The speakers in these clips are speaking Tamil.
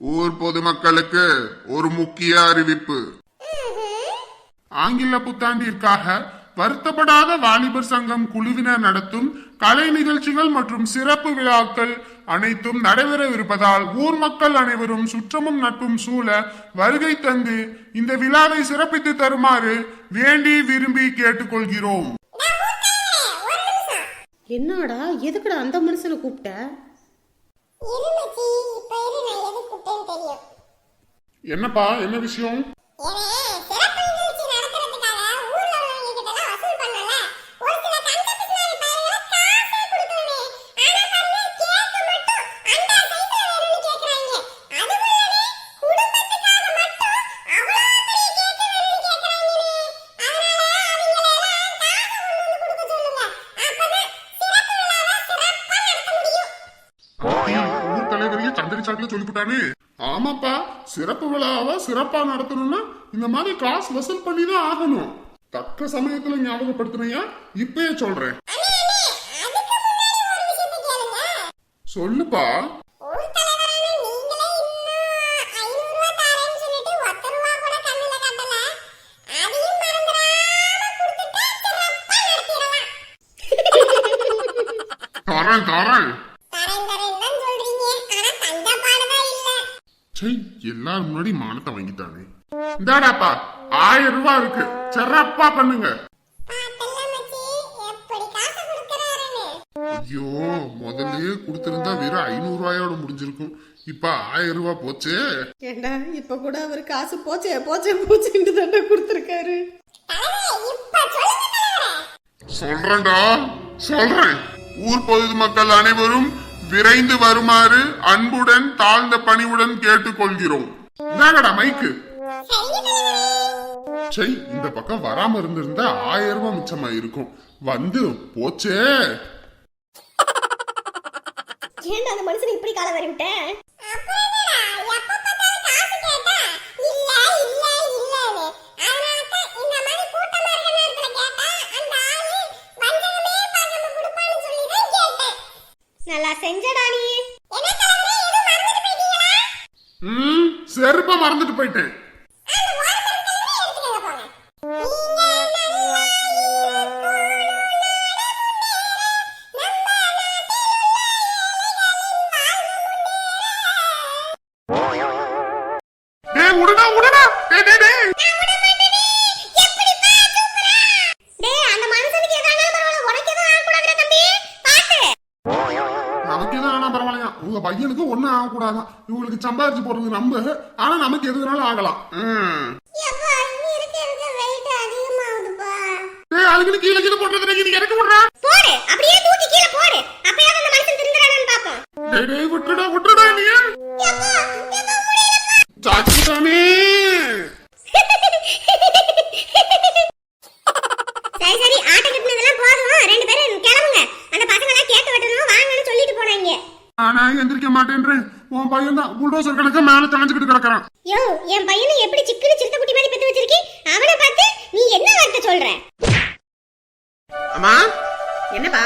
ஊர் பொதுமக்களுக்கு ஒரு முக்கிய அறிவிப்பு. ஆங்கில புத்தாண்டிற்காக வருத்தப்படாத வாலிபர் சங்கம் குழுவினர் நடத்தும் கலை நிகழ்ச்சிகள் மற்றும் சிறப்பு விழாக்கள் அனைத்தும் நடைபெறவிருப்பதால் ஊர் மக்கள் அனைவரும் சுற்றமும் நட்பும் சூழ வருகை தந்து இந்த விழாவை சிறப்பித்து தருமாறு வேண்டி விரும்பி கேட்டுக்கொள்கிறோம். என்னடா எதுக்குடா அந்த மனுஷனை கூப்பிட்ட? என்னப்பா என்ன விஷயம்? சொல்லிவிட்டானே ஆமாப்பா சிறப்பு விழாவை சிறப்பா நடத்தணும்னா இந்த மாதிரி காசு வசூல் பண்ணி தான் ஆகணும். தக்க சமயத்துல ஞாபகப்படுத்தினையா? இப்பயே சொல்றேன். சொல்லுப்பா. ஊர் தலைவரான நீங்களே இன்னும் ஐநூறு ரூபாய் தரேன்னு சொல்லிட்டு ஒத்த ரூபா கூட கண்ணுல காட்டல அதையும் மறந்துடாம கொடுத்துட்டா சிறப்பா நடத்திடலாம் தரேன் தரேன் தரேன் தரேன் தான் சொல்றீங்க ஆனா தந்த பாடுதான் இல்ல சை எல்லாரும் முன்னாடி மானத்தை வாங்கிட்டானே. இந்தாடாப்பா ஆயிரம் ரூபாய் இருக்கு. சிறப்பா பண்ணுங்க. ஐயோ முதல்லயே கொடுத்திருந்தா வெறும் ஐநூறு ரூபாயோட முடிஞ்சிருக்கும். இப்ப ஆயிரம் ரூபாய் போச்சே. ஏண்டா இப்ப கூட அவர் காசு போச்சே போச்சே போச்சேன்னு தானே கொடுத்துருக்காரு. சொல்றேன்டா சொல்றேன். ஊர் பொதுமக்கள் அனைவரும் விரைந்து வருமாறு அன்புடன் தாழ்ந்த பணிவுடன் கேட்டுக்கொள்கிறோம். இந்தாங்கடா மைக்கு சரிங்க தலைவரே சை இந்த பக்கம் வராம இருந்திருந்தா ஆயிரம் ரூபாய் மிச்சமா இருக்கும். வந்து போச்சே. ஏண்டா அந்த மனுஷனை இப்படி கால வரி விட்ட செருப்ப மறந்துட்டு போயிட்டேன். நமக்கு எதுவும் ஆனா பரவாயில்லையா? உங்க பையனுக்கு ஒண்ணும் ஆகக்கூடாதான் இவங்களுக்கு சம்பாதிச்சு போறது நம்ப ஆனா நமக்கு எது வேணாலும் ஆகலாம் அதுக்கு கீழே கீழே போட்டது நீ இறக்கி விடுறா. போடு. அப்படியே தூக்கி கீழே போடு. அப்பயாவது அந்த மனுஷன் திருந்துறானான்னு பாப்போம் டேய் டேய் விட்டுடா விட்டுடா நீ முடியலப்பா சாச்சிட்டானே சரி சரி ஆட்டை கட்டினதெல்லாம் போதும் ரெண்டு பேரும் கிளம்புங்க அந்த பசங்க எல்லாம் கேக்கு வெட்டணும் வாங்கன்னு சொல்லிட்டு போனாங்க ஆனா எந்திரிக்க மாட்டேன்றேன் உன் பையன் தான் புல்டோசர் கணக்க மேல தழைஞ்சுக்கிட்டு கிடக்குறான். யோ என் பையனை எப்படி சிக்குன்னு சிறுத்தை குட்டி மாதிரி பெத்து வச்சிருக்கி? அவனை பார்த்து நீ என்ன வார்த்தை சொல்ற? அம்மா என்னப்பா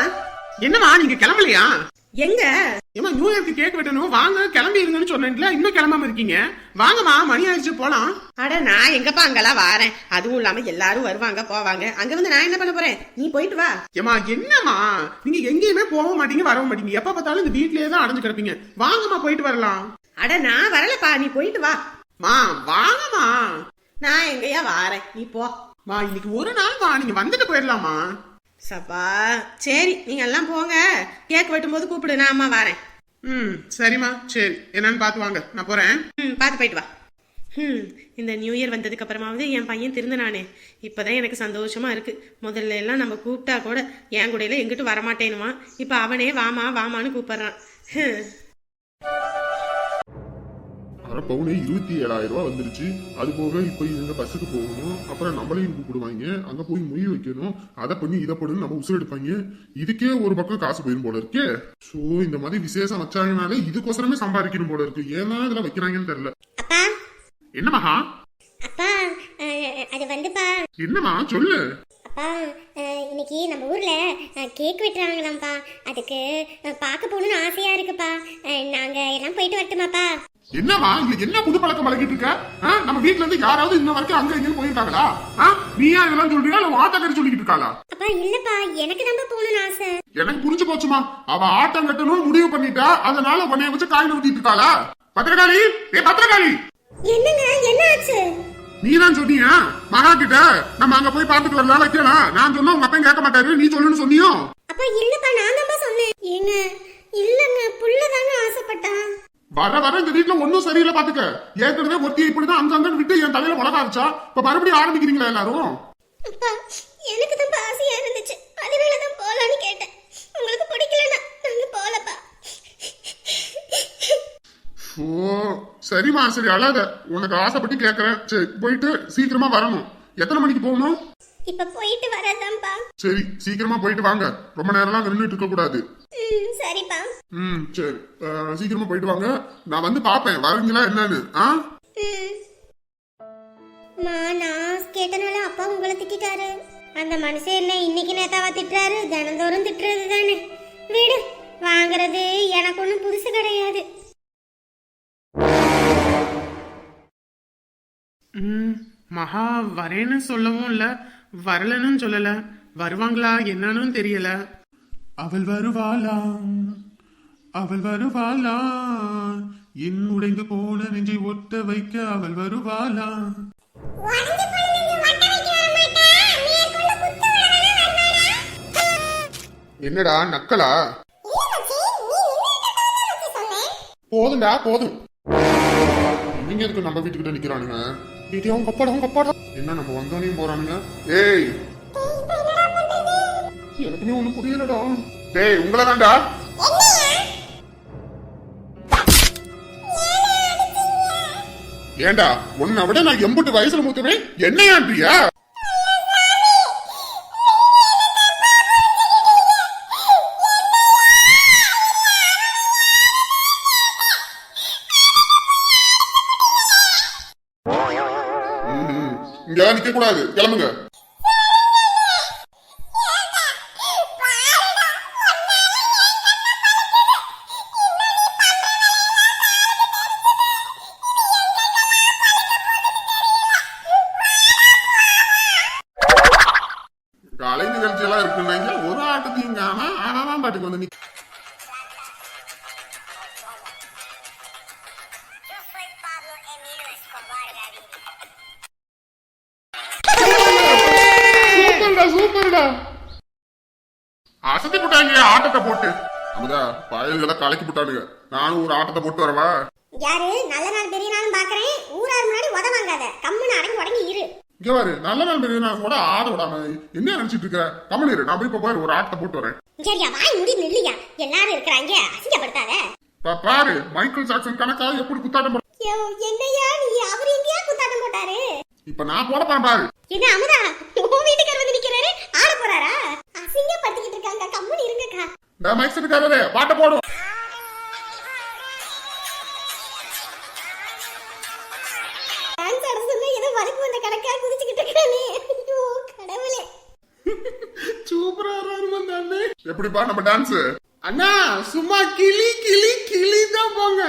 என்னம்மா நீங்க கிளம்பலையா? எங்க? ஏமா நியூ இயர்க்கு கேக் வெட்டணும். வாங்க கிளம்பி இருங்கன்னு சொன்னேன்ல. இன்னும் கிளம்பாம இருக்கீங்க. வாங்கம்மா மணி ஆயிடுச்சு போலாம். அட நான் எங்கப்பா அங்கெல்லாம் வாரேன். அதுவும் இல்லாம எல்லாரும் வருவாங்க போவாங்க. அங்க வந்து நான் என்ன பண்ண போறேன்? நீ போயிட்டு வா. ஏமா என்னம்மா? நீங்க எங்கேயுமே போக மாட்டீங்க வரவும் மாட்டீங்க. எப்ப பார்த்தாலும் இந்த வீட்லயே தான் அடைஞ்சு கிடப்பீங்க. வாங்கம்மா போயிட்டு வரலாம். அட நான் வரலப்பா. நீ போயிட்டு வா. மா வாங்கம்மா. நான் எங்கயா வாரேன். நீ போ. மா இன்னைக்கு ஒரு நாள் வா நீங்க வந்துட்டு போயிடலாமா? சப்பா சரி நீங்க எல்லாம் போங்க. கேக் வெட்டும் போது கூப்பிடு நான் அம்மா வரேன். ம் சரிம்மா. சரி என்னன்னு பார்த்து வாங்க. நான் போறேன். ம் பார்த்து போயிட்டு வா. ம் இந்த நியூ இயர் வந்ததுக்கு அப்புறமாவது என் பையன் திருந்தினானே. இப்போதான் எனக்கு சந்தோஷமா இருக்கு. முதல்ல எல்லாம் நம்ம கூப்பிட்டா கூட என் கூடையில எங்கிட்டும் வரமாட்டேனுமா இப்போ அவனே வாமா வாமான்னு கூப்பிடுறான். அரை பவுனே இருபத்தி ஏழாயிரம் ரூபாய் வந்துருச்சு. அது போக இப்ப இவங்க பஸ்ஸுக்கு போகணும். அப்புறம் நம்மளையும் கூப்பிடுவாங்க. அங்க போய் மொய் வைக்கணும். அதை பண்ணி இதை பண்ணு நம்ம உசுர் எடுப்பாங்க. இதுக்கே ஒரு பக்கம் காசு போயிரும் போல இருக்கே. சோ இந்த மாதிரி விசேஷம் வச்சாங்கனாலே இதுக்கோசரமே சம்பாதிக்கணும் போல இருக்கு. ஏன்னா இதெல்லாம் வைக்கிறாங்கன்னு தெரியல. அப்பா. என்ன மகா? அப்பா அது வந்துப்பா. என்னம்மா சொல்லு. அப்பா இன்னைக்கு நம்ம ஊர்ல கேக் வெட்டுறாங்களாம்ப்பா. அதுக்கு பார்க்க போகணும்னு ஆசையா இருக்குப்பா. நாங்க எல்லாம் போயிட்டு வரட்டுமாப்பா. என்னம்மா இல்ல என்ன புது பழக்கம் பழகிட்டு இருக்க? நம்ம வீட்ல இருந்து யாராவது இன்ன வரைக்கும் அங்க இங்க போயிருக்காங்களா? நீயா இதெல்லாம் சொல்றியா இல்ல ஆட்டக்காரி சொல்லிக்கிட்டு இருக்காளா? அப்பா இல்லப்பா. எனக்கு தான் போகணும்னு ஆசை. எனக்கு புரிஞ்சு போச்சுமா. அவ ஆட்டம் கட்டணும்னு முடிவு பண்ணிட்டா அதனால உன்னைய வச்சு காய் ஊத்திட்டு இருக்காளா? பத்திரகாளி! ஏ பத்திரகாளி! என்னங்க என்ன ஆச்சு? நீ தான் சொன்னியா? மகா கிட்ட நம்ம அங்க போய் பாத்துட்டு வரலாம் வைக்கலாம் நான் சொன்னா உங்க அப்பன் கேட்க மாட்டாரு. நீ சொல்லுன்னு சொன்னியோ? அப்பா இல்லப்பா நான் தான் சொன்னேன். ஏங்க இல்லங்க புள்ள தாங்க ஆசைப்பட்டான். வர வர இந்த வீட்ல ஒண்ணும் சரியில்லை பாத்துக்க. ஏற்கனவே ஒருத்தி இப்படிதான் அங்க அங்கன்னு விட்டு என் தலையில மிளகா அரைச்சா இப்ப மறுபடியும் ஆரம்பிக்கிறீங்களா எல்லாரும்? எனக்கு தான் ஆசையா இருந்துச்சு. அதனால தான் போலான்னு கேட்டேன். உங்களுக்கு பிடிக்கலனா நாங்க போலப்பா ஓ சரிம்மா சரி அழாத. உனக்கு ஆசைப்பட்டு கேக்குறேன். சரி போயிட்டு சீக்கிரமா வரணும். எத்தனை மணிக்கு போகணும்? இப்ப போயிட்டு வரதான்ப்பா சரி சீக்கிரமா போயிட்டு வாங்க. ரொம்ப நேரம்லாம் நின்றுட்டு இருக்க கூடாது. சரிப்பா. ம் சரி. சீக்கிரமா போயிட்டு வாங்க. நான் வந்து பாப்பேன். வரீங்களா என்னன்னு? ஆ? ம். நான் கேட்டனால அப்பா உங்களை திட்டாரு அந்த மனுஷன் என்ன இன்னைக்கு நேத்தாவா திட்டுறாரு. தினந்தோறும் திட்டுறது தானே. வீடு வாங்குறது எனக்கு ஒன்றும் புதுசு கிடையாது. ம் மகா வரேன்னு சொல்லவும் இல்ல. வரலன்னு சொல்லல. வருவாங்களா என்னன்னு தெரியல. அவள் வருவாளா அவள் வருவாளா என் உடைந்து போன நெஞ்சை ஒட்ட வைக்க அவள் வருவாளா? என்னடா நக்கலா? போதும்டா போதும். நீங்க எதுக்கு நம்ம வீட்டுக்கிட்ட நிக்கிறானுங்க? வீட்டு அவங்க அப்பாடா அவங்க அப்பாடா என்ன நம்ம வந்தோனையும் போறானுங்க? ஏய் எனக்குமே ஒண்ணு புரியலடா டேய் உங்களை தான்டா. ஏண்டா உன்னை விட நான் எம்புட்டு வயசுல மூத்துவேன் என்ன ம்ஹும். இங்கெல்லாம் நிக்க கூடாது கிளம்புங்க. சூப்பர்டா சூப்பர்டா அசத்தி போட்டாங்க ஆட்டத்தை போட்டு. அமுதா பயல்களை கலக்கி போட்டானுங்க. நானும் ஒரு ஆட்டத்தை போட்டு வரவா? யாரு? நல்ல நாள் பெரிய நாளும் பாக்குறேன். ஊரார் முன்னாடி உத வாங்காத. கம்முன்னு அடங்கி உடங்கி இரு. இங்க பாரு நல்ல நாள் பெரிய நாள் கூட ஆட விடாம என்ன நினைச்சிட்டு இருக்க? கமல் இரு. நான் போய் இப்ப பாரு ஒரு ஆட்டத்தை போட்டு வரேன். சரியா வாய் முடி நில்லையா? எல்லாரும் இருக்கிறாங்க. அசிங்கப்படுத்தாத. பாரு மைக்கேல் ஜாக்சன் கணக்கா எப்படி குத்தாட்டம் என்னையா நீ? அவர் எங்கேயா குத்தாட்டம் போட்டாரு? இப்ப நான் போட போறேன் பாரு. என்ன அமுதா? உன் வீட்டுக்காரர் வந்து நிக்கிறாரு? ஆட போறாரா? அசிங்கப்படுத்திக்கிட்டு இருக்காங்க. கம்முன்னு இருங்கக்கா. இந்த மைக் செட்டுக்காரரே பாட்ட போடும் டான்ஸ் ஆட சொன்னா ஏதோ வந்த கணக்கா குதிச்சுக்கிட்டு இருக்கானே. ஐயோ கடவுளே. சூப்பரா இருந்தாரு எப்படிப்பா நம்ம டான்ஸ் அண்ணா சும்மா கிளி கிளி கிளி தான் போங்க.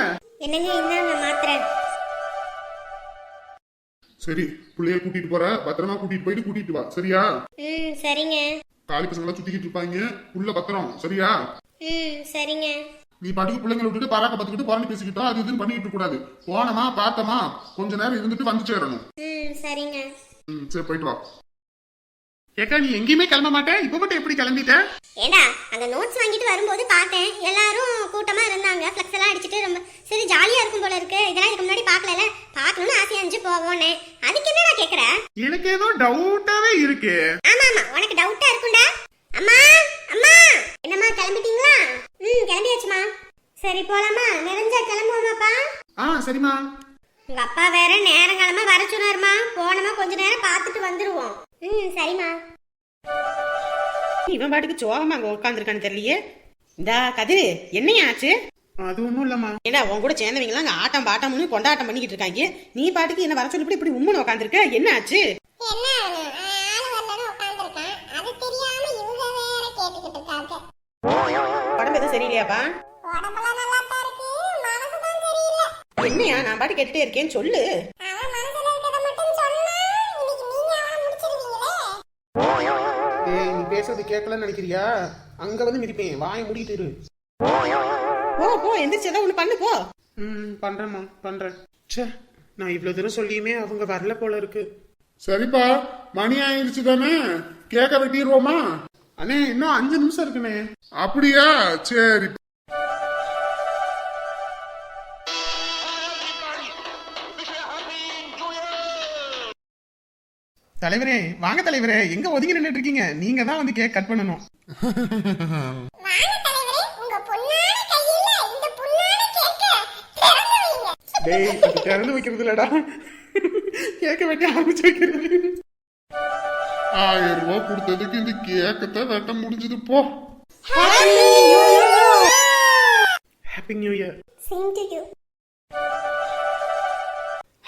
என்னங்க இந்தாங்க மாத்திரை. சரி புள்ளைய கூட்டிட்டு போற. பத்திரமா கூட்டிட்டு போயிட்டு கூட்டிட்டு வா. சரியா? ம் சரிங்க. காலி பசங்களா சுத்திக்கிட்டு இருப்பாங்க. உள்ள பத்திரம். சரியா? ம் சரிங்க. நீ பாட்டுக்கு பிள்ளைங்களை விட்டுட்டு பராக்க பார்த்துக்கிட்டு புறணி பேசிக்கிட்டோம் அது இதுன்னு பண்ணிட்டு இருக்க கூடாது போனமா பார்த்தமா கொஞ்ச நேரம் இருந்துட்டு வந்து சேரணும். ம் சரிங்க. ம் சரி போயிட்டு வா. ஏக்கா நீ எங்கேயுமே கிளம்ப மாட்டேன் இப்ப மட்டும் எப்படி கிளம்பிட்ட? ஏண்டா அந்த நோட்ஸ் வாங்கிட்டு வரும்போது பார்த்தேன். எல்லாரும் கூட்டமா இருந்தாங்க. ஃப்ளெக்ஸ் எல்லாம் அடிச்சிட்டு ரொம்ப சரி ஜாலியா இருக்கும் போல இருக்கு. இதெல்லாம் இதுக்கு முன்னாடி பார்க்கல பார்க்கணும்னு ஆசையா இருந்துச்சு போவோன்னு. அதுக்கு என்னடா கேக்குற? எனக்கு ஏதோ டவுட்டாவே இருக்கு. ஆமா ஆமா. உனக்கு டவுட்டா இருக்கும்டா. அம்மா அம்மா. என்னம்மா கிளம்பிட்டீங்களா? ம் கிளம்பியாச்சுமா சரி போலாமா? நிறைஞ்சா கிளம்புவோமாப்பா? ஆ சரிம்மா. உங்க அப்பா வேற நேரங்காலமா வர சொன்னாருமா போனோமா கொஞ்ச நேரம் பார்த்துட்டு வந்துருவோம். ம் சரிம்மா. இவன் பாட்டுக்கு சோகமா அங்க உட்காந்துருக்கான்னு தெரியலையே. இந்தா கதிரு என்னையா ஆச்சு? அது ஒண்ணும் இல்லம்மா. ஏண்டா உன் கூட சேர்ந்தவங்களாம் அங்க ஆட்டம் பாட்டம்னு கொண்டாட்டம் பண்ணிக்கிட்டு இருக்காங்க. நீ பாட்டுக்கு என்ன வர சொல்லி இப்படி உம்முன்னு உட்காந்துருக்க என்ன ஆச்சு? உடம்பு எதுவும் சரியில்லையாப்பா? உடம்பெல்லாம் நல்லா தான் இருக்கு மனசு தான் சரியில்லை. என்னையா நான் பாட்டு கேட்டுட்டே இருக்கேன் சொல்லு. கேட்கலன்னு நினைக்கிறியா? அங்க வந்து மிதிப்பேன். வாயை மூடிட்டு இரு. போ போ எந்திரிச்சதா ஒண்ணு பண்ணு போ. ம் பண்றேம்மா பண்றேன். ச்சே நான் இவ்வளவு தூரம் சொல்லியுமே அவங்க வரல போல இருக்கு. சரிப்பா மணி ஆயிடுச்சு தானே? கேக்க வெட்டிடுவோமா? அண்ணே இன்னும் அஞ்சு நிமிஷம் இருக்குண்ணே. அப்படியா? சரி. தலைவரே வாங்க தலைவரே எங்க ஒதுங்கி நின்னுட்டு இருக்கீங்க? நீங்க தான் வந்து கேக் கட் பண்ணணும். டேய் திறந்து வைக்கிறது இல்லடா கேக்க வெட்டி ஆரம்பிச்சு வைக்கிறது. ஆயிரம் ரூபாய் கொடுத்ததுக்கு இந்த கேக்கத்தை வெட்ட முடிஞ்சது போ. Happy new year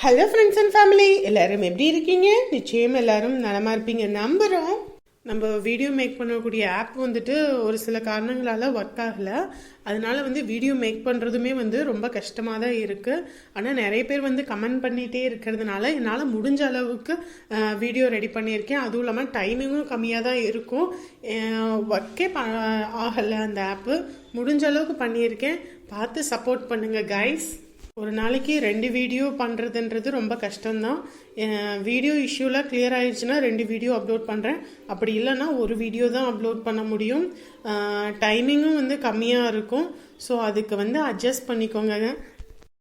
hello friends and family எல்லாரும் எப்படி இருக்கீங்க? நிச்சயம் எல்லாரும் நலமா இருப்பீங்க. நம்புகிறோம் நம்ம வீடியோ மேக் பண்ணக்கூடிய ஆப் வந்துட்டு ஒரு சில காரணங்களால் ஒர்க் ஆகலை. அதனால வந்து வீடியோ மேக் பண்ணுறதுமே வந்து ரொம்ப கஷ்டமாக தான் இருக்குது ஆனால் நிறைய பேர் வந்து கமெண்ட் பண்ணிகிட்டே இருக்கிறதுனால என்னால் முடிஞ்ச அளவுக்கு வீடியோ ரெடி பண்ணியிருக்கேன். அதுவும் இல்லாமல் டைமிங்கும் கம்மியாக தான் இருக்கும். ஒர்க்கே ப ஆகலை அந்த ஆப்பு முடிஞ்ச அளவுக்கு பண்ணியிருக்கேன். பார்த்து சப்போர்ட் பண்ணுங்கள் கைஸ் ஒரு நாளைக்கு ரெண்டு வீடியோ பண்ணுறதுன்றது ரொம்ப கஷ்டம்தான். வீடியோ இஷ்யூலாம் கிளியர் ஆயிடுச்சுன்னா ரெண்டு வீடியோ அப்லோட் பண்ணுறேன் அப்படி இல்லைன்னா ஒரு வீடியோ தான் அப்லோட் பண்ண முடியும். டைமிங்கும் வந்து கம்மியாக இருக்கும். ஸோ அதுக்கு வந்து அட்ஜஸ்ட் பண்ணிக்கோங்க.